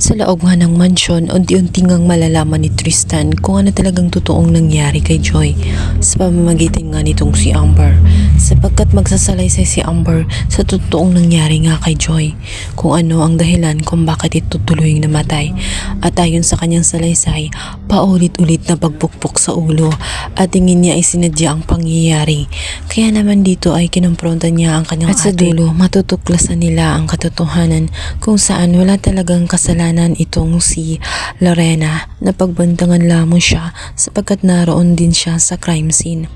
Sa loob nga ng mansyon, unti-unti ngang malalaman ni Tristan kung ano talagang totoong nangyari kay Joy sa pamamagitan nga nitong si Amber. Sapagkat magsasalaysay si Amber sa totoong nangyari nga kay Joy kung ano ang dahilan kung bakit ito tuluying namatay. At ayon sa kanyang salaysay, paulit-ulit na pagpukpok sa ulo at tingin niya ay sinadya ang pangyayari. Kaya naman dito ay kinompronta niya ang kanyang At sa dulo, matutuklasan nila ang katotohanan kung saan wala talagang kasalanan itong si Lorena na pagbantangan lamang siya sapagkat naroon din siya sa crime scene.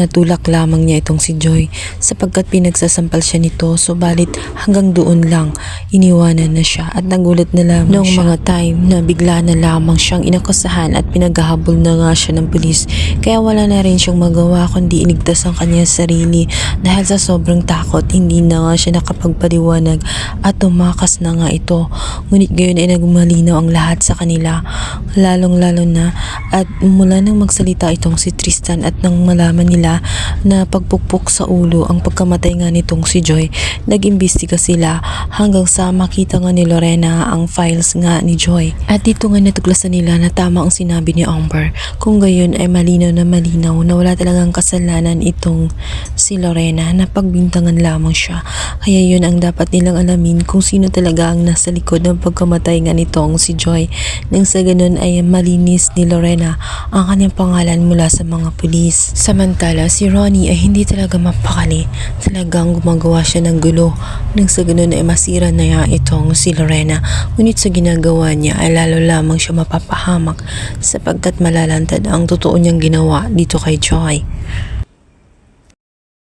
Natulak lamang niya itong si Joy sapagkat pinagsasampal siya nito subalit hanggang doon lang iniwanan na siya at nagulat na lamang Noong siya. mga time na bigla na lamang siyang inakusahan at pinaghahabol na nga siya ng pulis kaya wala na rin siyang magawa kundi inigtas ang kanyang sarili dahil sa sobrang takot hindi na nga siya nakapagpaliwanag at tumakas na nga ito ngunit gayon ay nagmalinaw ang lahat sa kanila lalong lalo na at mula nang magsalita itong si Tristan at nang malaman nila na pagpukpok sa ulo ang pagkamatay nga nitong si Joy nag-imbestiga sila hanggang sa makita nga ni Lorena ang files nga ni Joy. At dito nga natuklasan nila na tama ang sinabi ni Amber. Kung gayon ay malinaw na malinaw na wala talagang kasalanan itong si Lorena na pagbintangan lamang siya. Kaya yun ang dapat nilang alamin kung sino talaga ang nasa likod ng pagkamatay nga nitong si Joy. Nang sa ganun ay malinis ni Lorena ang kanyang pangalan mula sa mga pulis. Samantala si Ronnie ay hindi talaga mapakali. Talagang gumagawa siya ng gulo. Nang sa ganun ay masira na nga itong si Lorena ngunit sa ginagawa niya ay lalo lamang siya mapapahamak sapagkat malalantad ang totoo niyang ginawa dito kay Joy.